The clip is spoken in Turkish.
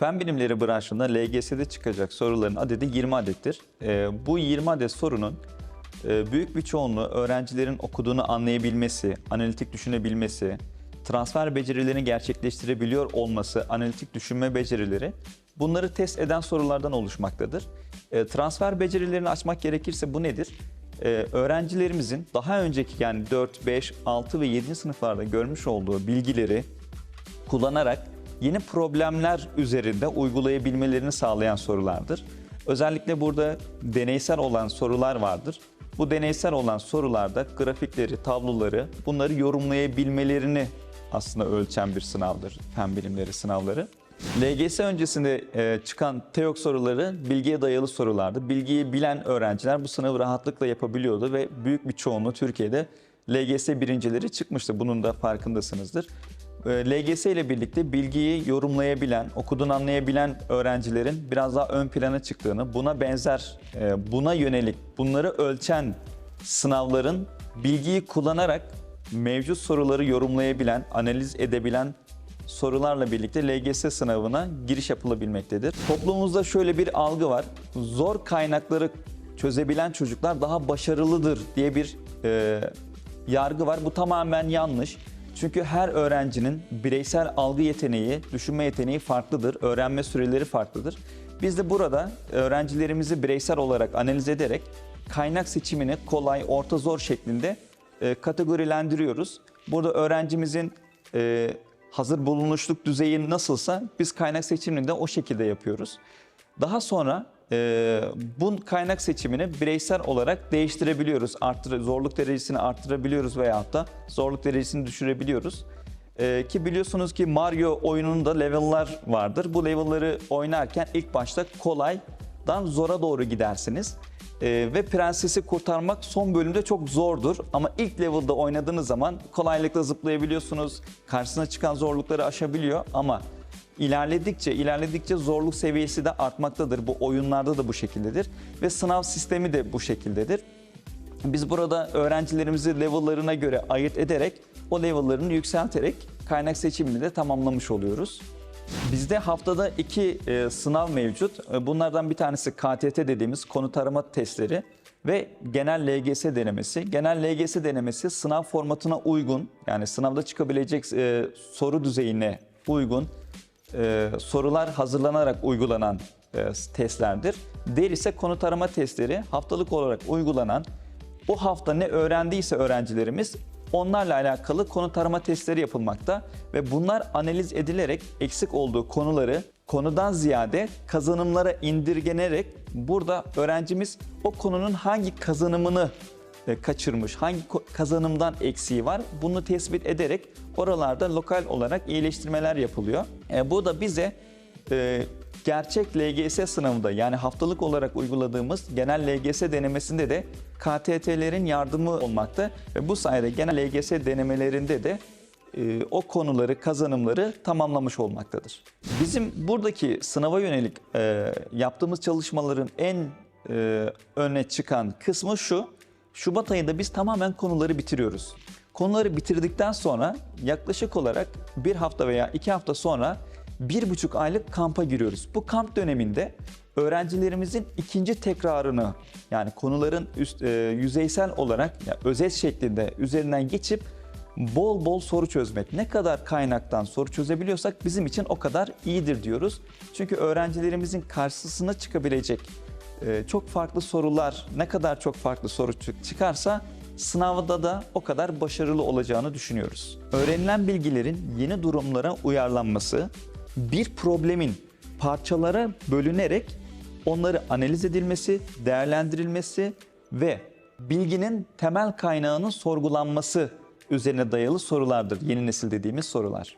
Fen bilimleri branşında LGS'de çıkacak soruların adedi 20 adettir. Ee, bu 20 adet sorunun e, büyük bir çoğunluğu öğrencilerin okuduğunu anlayabilmesi, analitik düşünebilmesi, transfer becerilerini gerçekleştirebiliyor olması, analitik düşünme becerileri bunları test eden sorulardan oluşmaktadır. E, transfer becerilerini açmak gerekirse bu nedir? Ee, öğrencilerimizin daha önceki yani 4, 5, 6 ve 7. sınıflarda görmüş olduğu bilgileri kullanarak yeni problemler üzerinde uygulayabilmelerini sağlayan sorulardır. Özellikle burada deneysel olan sorular vardır. Bu deneysel olan sorularda grafikleri, tabloları, bunları yorumlayabilmelerini aslında ölçen bir sınavdır fen bilimleri sınavları. LGS öncesinde e, çıkan TEOK soruları bilgiye dayalı sorulardı. Bilgiyi bilen öğrenciler bu sınavı rahatlıkla yapabiliyordu ve büyük bir çoğunluğu Türkiye'de LGS birincileri çıkmıştı. Bunun da farkındasınızdır. E, LGS ile birlikte bilgiyi yorumlayabilen, okuduğunu anlayabilen öğrencilerin biraz daha ön plana çıktığını, buna benzer, e, buna yönelik, bunları ölçen sınavların bilgiyi kullanarak mevcut soruları yorumlayabilen, analiz edebilen sorularla birlikte LGS sınavına giriş yapılabilmektedir. Toplumumuzda şöyle bir algı var. Zor kaynakları çözebilen çocuklar daha başarılıdır diye bir e, yargı var. Bu tamamen yanlış. Çünkü her öğrencinin bireysel algı yeteneği, düşünme yeteneği farklıdır. Öğrenme süreleri farklıdır. Biz de burada öğrencilerimizi bireysel olarak analiz ederek kaynak seçimini kolay, orta, zor şeklinde e, kategorilendiriyoruz. Burada öğrencimizin e, hazır bulunuşluk düzeyi nasılsa biz kaynak seçimini de o şekilde yapıyoruz. Daha sonra e, bu kaynak seçimini bireysel olarak değiştirebiliyoruz. Arttır, zorluk derecesini arttırabiliyoruz veyahut da zorluk derecesini düşürebiliyoruz. E, ki biliyorsunuz ki Mario oyununda level'lar vardır. Bu level'ları oynarken ilk başta kolaydan zora doğru gidersiniz. Ee, ve prensesi kurtarmak son bölümde çok zordur. Ama ilk level'da oynadığınız zaman kolaylıkla zıplayabiliyorsunuz. Karşısına çıkan zorlukları aşabiliyor ama ilerledikçe ilerledikçe zorluk seviyesi de artmaktadır. Bu oyunlarda da bu şekildedir ve sınav sistemi de bu şekildedir. Biz burada öğrencilerimizi level'larına göre ayırt ederek o level'larını yükselterek kaynak seçimini de tamamlamış oluyoruz. Bizde haftada iki e, sınav mevcut. E, Bunlardan bir tanesi KTT dediğimiz konu tarama testleri ve genel LGS denemesi. Genel LGS denemesi sınav formatına uygun yani sınavda çıkabilecek e, soru düzeyine uygun e, sorular hazırlanarak uygulanan e, testlerdir. Diğer ise konu tarama testleri haftalık olarak uygulanan o hafta ne öğrendiyse öğrencilerimiz onlarla alakalı konu tarama testleri yapılmakta ve bunlar analiz edilerek eksik olduğu konuları konudan ziyade kazanımlara indirgenerek burada öğrencimiz o konunun hangi kazanımını kaçırmış, hangi kazanımdan eksiği var bunu tespit ederek oralarda lokal olarak iyileştirmeler yapılıyor. E, bu da bize e, gerçek LGS sınavında yani haftalık olarak uyguladığımız genel LGS denemesinde de KTT'lerin yardımı olmakta ve bu sayede genel LGS denemelerinde de e, o konuları, kazanımları tamamlamış olmaktadır. Bizim buradaki sınava yönelik e, yaptığımız çalışmaların en e, öne çıkan kısmı şu. Şubat ayında biz tamamen konuları bitiriyoruz. Konuları bitirdikten sonra yaklaşık olarak bir hafta veya iki hafta sonra bir buçuk aylık kampa giriyoruz. Bu kamp döneminde öğrencilerimizin ikinci tekrarını yani konuların üst, e, yüzeysel olarak yani özet şeklinde üzerinden geçip bol bol soru çözmek. Ne kadar kaynaktan soru çözebiliyorsak bizim için o kadar iyidir diyoruz. Çünkü öğrencilerimizin karşısına çıkabilecek çok farklı sorular, ne kadar çok farklı soru çık- çıkarsa sınavda da o kadar başarılı olacağını düşünüyoruz. Öğrenilen bilgilerin yeni durumlara uyarlanması, bir problemin parçalara bölünerek onları analiz edilmesi, değerlendirilmesi ve bilginin temel kaynağının sorgulanması üzerine dayalı sorulardır yeni nesil dediğimiz sorular.